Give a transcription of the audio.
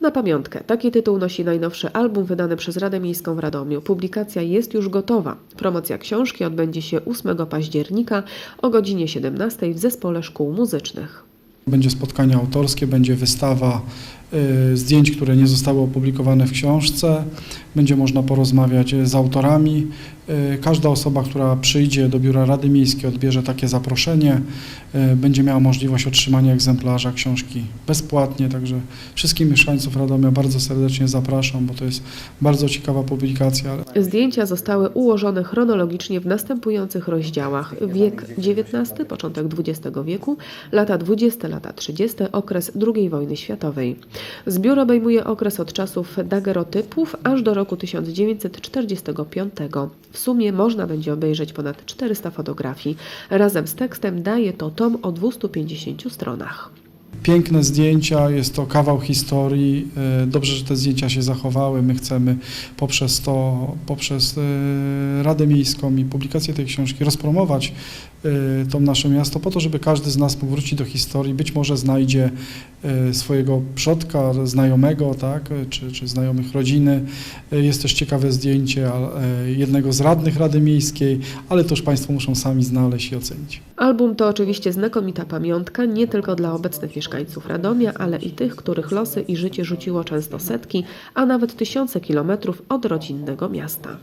Na pamiątkę, taki tytuł nosi najnowszy album wydany przez Radę Miejską w Radomiu. Publikacja jest już gotowa. Promocja książki odbędzie się 8 października o godzinie 17 w Zespole Szkół Muzycznych. Będzie spotkanie autorskie, będzie wystawa zdjęć, które nie zostały opublikowane w książce. Będzie można porozmawiać z autorami. Y, Każda osoba, która przyjdzie do Biura Rady Miejskiej, odbierze takie zaproszenie, y, będzie miała możliwość otrzymania egzemplarza książki bezpłatnie. Także wszystkich mieszkańców Radomia bardzo serdecznie zapraszam, bo to jest bardzo ciekawa publikacja. Zdjęcia zostały ułożone chronologicznie w następujących rozdziałach: wiek XIX, początek XX wieku, lata 20, lata 30, okres II wojny światowej. Zbiór obejmuje okres od czasów dagerotypów aż do roku 1945. W sumie można będzie obejrzeć ponad 400 fotografii. Razem z tekstem daje to tom o 250 stronach. Piękne zdjęcia, jest to kawał historii. E, Dobrze, że te zdjęcia się zachowały. My chcemy poprzez to, poprzez e, Radę Miejską i publikację tej książki rozpromować e, to nasze miasto po to, żeby każdy z nas mógł wrócić do historii. Być może znajdzie swojego przodka, znajomego, tak, czy, czy znajomych rodziny. Jest też ciekawe zdjęcie jednego z radnych Rady Miejskiej, ale to już Państwo muszą sami znaleźć i ocenić. Album to oczywiście znakomita pamiątka nie tylko dla obecnych mieszkańców Radomia, ale i tych, których losy i życie rzuciło często setki, a nawet tysiące kilometrów od rodzinnego miasta.